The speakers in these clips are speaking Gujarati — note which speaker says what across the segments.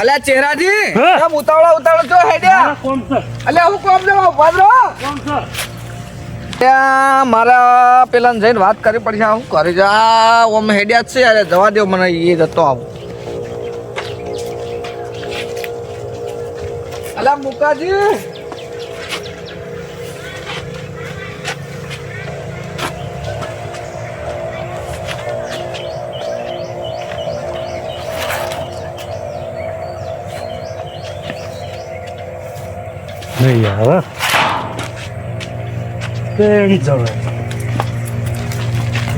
Speaker 1: અલ્યા ચહેરાજી? કેમ ઉતાવળા ઉતાવળો છો હેડ્યા.
Speaker 2: કોણ સર
Speaker 1: અલ્યા હું કોમ દેવા ઊભા રહો.
Speaker 2: કોણ છે.
Speaker 1: ત્યાં મારા પેલા જઈને વાત કરવી પડશે હું કરી જા. ઓમ હેડ્યા જ છે અરે જવા દેવ મને એ જતો આવું. અલ્યા મુકાજી
Speaker 2: નહીં આવે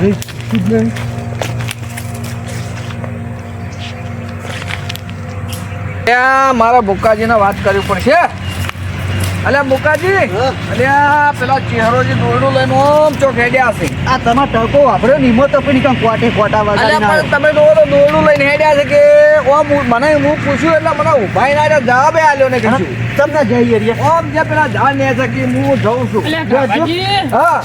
Speaker 2: નહીં.
Speaker 1: ત્યાં મારા મુકાજીને વાત કરવી પડશે. અલ્યા મુકાજી અલે પેલા ચહેરોજી દોરડું લઈને ઓમ ચો હેડ્યા છે.
Speaker 3: આ તમાર ટકો વાપર્યો ની મત પણ નીકળ કોટે કોટા
Speaker 1: અલ્યા
Speaker 3: વગાડી
Speaker 1: પણ તમે જોવો દોરડું લઈને હેડ્યા છે કે ઓમ મને હું પૂછ્યું એટલે મને ઉભાઈ ના રહ્યા જવાબ આલ્યો ને કીધું.
Speaker 3: તમને જઈએ રહી
Speaker 1: ઓમ જે પેલા જાણ ને છે કે હું જઉં છું. હા.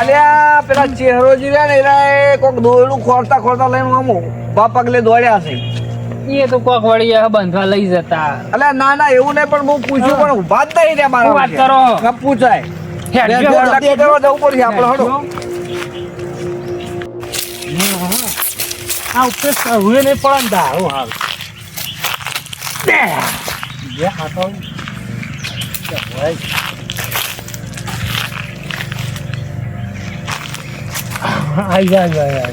Speaker 1: અલ્યા પેલા ચહેરોજી રહ્યા ને એરા કોક દોરડું ખોરતા ખોરતા લઈને આમ બા પગલે દોડ્યા છે.
Speaker 4: એ તો કોક વળી બંધવા લઈ જતા.
Speaker 1: અલ્યા ના ના એવું નહીં પણ હું પૂછ્યું પણ ઊભા જ નહીં રહ્યા મારા
Speaker 4: વાત કરો?
Speaker 1: ના પૂછાય. જવું પડશે આપણે હળો
Speaker 2: આ ઉપર હવે નહીં પણ ને હાલ. બે. હાથો. આઈ જા જા જા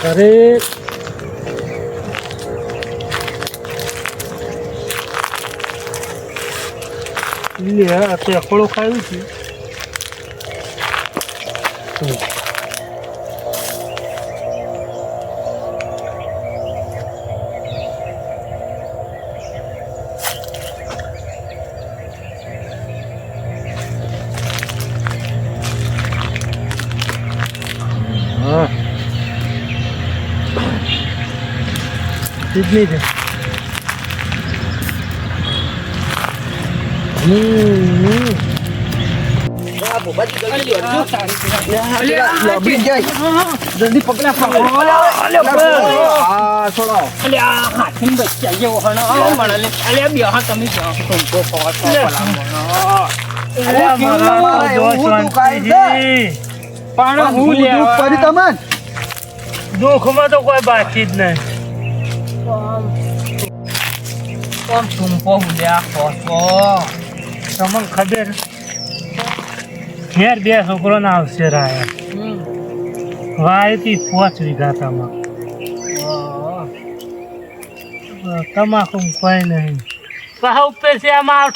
Speaker 2: હા. લે આ તે અકોળો ખાયું છે છો
Speaker 4: ભલા
Speaker 2: અરે મારા
Speaker 1: મારા
Speaker 2: તો
Speaker 1: કાંઈ
Speaker 2: બાતચીત નહીં
Speaker 4: કોમ ટૂંકો ઉડ્યા છો
Speaker 2: તમને ખબર ઘેર બે છોકરો ના આવશે રાય. વાયતી પોચ વીઘા તમા તમાકુ કોઈ નહીં કહા ઉપર છે આમાં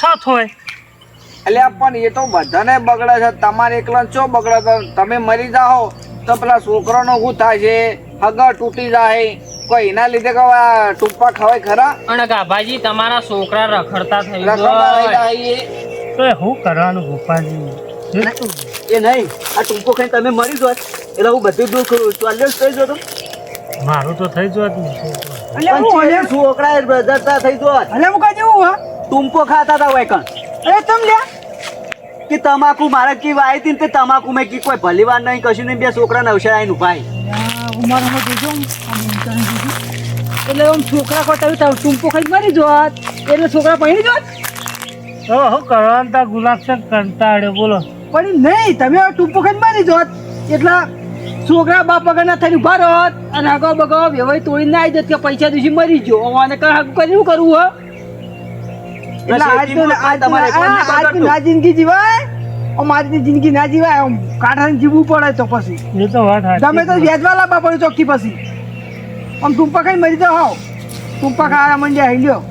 Speaker 1: અલ્યા પણ એ તો બધાને બગડે છે તમારે એકલા ચો બગડે તમે મરી જાઓ તો પેલા છોકરાનો શું થાય છે હગા તૂટી જાય કોઈ એના લીધે કવા ટૂંપા ખવાય ખરા?
Speaker 4: અને ગાભાજી તમારા છોકરા રખડતા થઈ ગયા
Speaker 2: તો શું કરવાનું ગોપાલજી?
Speaker 3: એ નહીં. આ ટૂંકો ખાઈ તમે મરી જોત એટલે હું બધું દુઃખ ચોલ્લીસ થઈ જતો
Speaker 2: મારું તો થઈ જોત ને
Speaker 3: છોકરા બ્રધરતા થઈ જોત
Speaker 5: હું મુકા જેવું હા?
Speaker 3: ટૂંકો ખાતા હતા વૈકણ
Speaker 5: અરે તમ લ્યા.
Speaker 3: કે તમાકુ મારે કી વાઈ હતી ને તે તમાકુ મેં કી કોઈ ભલી વાર નહીં કશું નહીં બે છોકરા નવશે આવીને ઉભાઈ
Speaker 5: ઉમારમાં જોજો. એટલે આમ છોકરા કરતા તારું ટૂંપો ખાઈ મરી જોત. એટલે છોકરા પૈણી જોત.
Speaker 2: તો શું કરવાનું? તા ગુલાબ છે કંટાળ્યો બોલો.
Speaker 5: પણ નહીં તમે ટૂંપો ખાઈ મરી જોત. એટલા છોકરા બાપ વગરના થઈને ઊભા રહત અને આગળ બગાવ વ્યવહાર તોડી ના આવી જત કે પૈસા દિવસે મરી જો અને કઈ હાગું કરી શું કરવું હો? એટલે આજ તો આજ ના જિંદગી જીવાય. આજની જિંદગી ના જીવાય આમ કાઢાને જીવવું પડે તો પછી.
Speaker 2: એ તો વાત.
Speaker 5: તમે તો વ્યાજવા લાવવા પડે ચોખ્ખી પછી. આમ ટૂંપા ખાઈ મરી જાઓ હાવ. ટૂંપા ખાવા મંડ્યા હઈ લ્યો.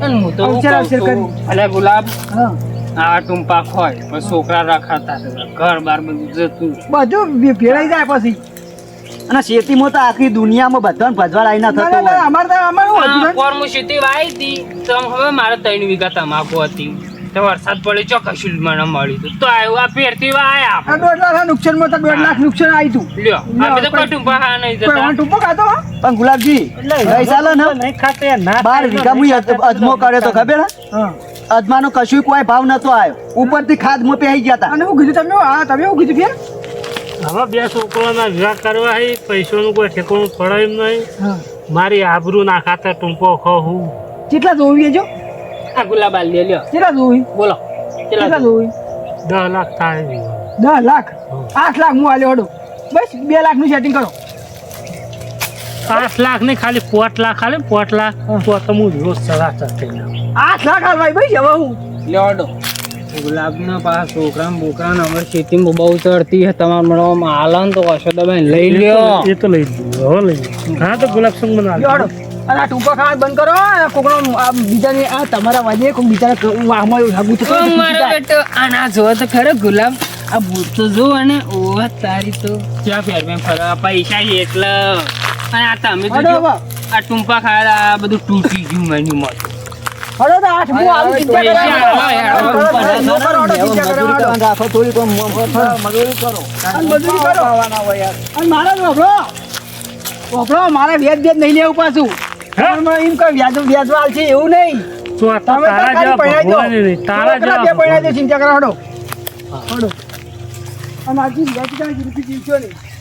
Speaker 4: અલે હું તો
Speaker 5: કરી.
Speaker 4: ગુલાબ આ ટૂંપા ખોય પણ છોકરા રખડતા થઈ ઘર બાર બધું જતું.
Speaker 5: બધું ભેળાઈ જાય પછી.
Speaker 3: અને શેતીમાં તો આખી દુનિયામાં બધાને ભજવા આવીને
Speaker 5: ના,
Speaker 3: થતો હોય.
Speaker 5: અમારે તો અમારું શું હતું
Speaker 4: હા,
Speaker 5: બેન?
Speaker 4: પોર હું સીધી વાઈ હતી તો હવે મારે ત્રણ વીઘા તમાકુ હતી. તો વરસાદ પડ્યો ચો કશું મને મળ્યું હતું. તો આવ્યું આ પેરથી આયા
Speaker 5: આ દોઢ લાખ નુકસાનમાં તો દોઢ લાખ નુકસાન આવી તું.
Speaker 4: લ્યો અમે તો કોઈ ટૂંપા નહીં જતા.
Speaker 5: ટૂંપો ખાતો
Speaker 3: પણ ગુલાબજી પૈસા લે ને?
Speaker 2: નહીં ખાતે ના
Speaker 3: બાર વીઘા મુઈ અજમો કર્યો તો ખબર હા. અજમાનો કશું કોઈ ભાવ નતો આવ્યો ઉપરથી ખાદ મો પહેરી ગયા હતા
Speaker 5: અને હું કીધું તમે આ તમે હું કીધું ફેર?
Speaker 2: હવે બે છોકરાના વિવાહ કરવા હે પૈસાનું કોઈ ઠેકાણું પડે એમ નહીં મારી આબરૂ ના ખાતે ટૂંપો હું.
Speaker 5: કેટલા જોવીએ જો?
Speaker 4: આ ગુલાબ આલ લે લ્યો.
Speaker 5: કેટલા જોઈ?
Speaker 4: બોલો.
Speaker 5: કેટલા જોઈ?
Speaker 2: દસ લાખ થાય
Speaker 5: દસ લાખ? આઠ લાખ હું આલ્યો હડો. બસ બે લાખનું સેટિંગ કરો.
Speaker 2: પાંચ લાખ નહીં ખાલી પોટ લાખ ખાલી પોટ લાખ. તો તો હું રોજ સલાહ ચડતી
Speaker 5: આઠ લાખ હાલ ભાઈ હવે હું?
Speaker 4: લેવાડો ગુલાબના પાસ છોકરા બોકરા અમારી ખેતીમાં બહુ ચડતી છે. તમારે મળવામાં આલન તો કશો તમે લઈ લ્યો.
Speaker 2: એ તો લઈ લ્યો હવે લઈ હા તો ગુલાબ સંગ
Speaker 5: લ્યો
Speaker 2: બના
Speaker 5: હડો. અને આ ટૂંકા ખાવા બંધ કરો અને કોકનો આ બીજાને આ તમારા વાજે કોઈ બીજાને વાહમાં હાગું તો
Speaker 4: ઓ મારો બેટો આના જો તો ખરો ગુલાબ. આ ભૂત તો જો અને ઓ તારી તો. ક્યાં ફેર મેં ફરવા પૈસા એટલે. અને આ તમે તો. આ ટૂંપા ખાયા આ બધું તૂટી ગયું મેન્યુ માં
Speaker 5: હડો તો આઠ હું આવું ચિંતા
Speaker 4: પૈસા
Speaker 5: કરવા
Speaker 4: આલો, હેડો.
Speaker 5: હડો, હડો, હડો, ચિંતા કરવા હડો.
Speaker 3: રાખો થોડી કોમ
Speaker 1: મજૂરી કરો.
Speaker 5: મજૂરી કરો.
Speaker 1: ખાવાના હોય યાર.
Speaker 5: મારે વફરો વફરો વ્યાજ વ્યાજ નહીં લેવું પાછું. એમ કઈ વ્યાજ વ્યાજ છે એવું નહીં. તમે
Speaker 2: તારા જેવા ભગવાન નહીં તારા
Speaker 5: દો,
Speaker 2: જેવા
Speaker 5: ચિંતા કરો હડો. હડો. અને આજુ વ્યાજ કાંઈ જીવશો નહીં.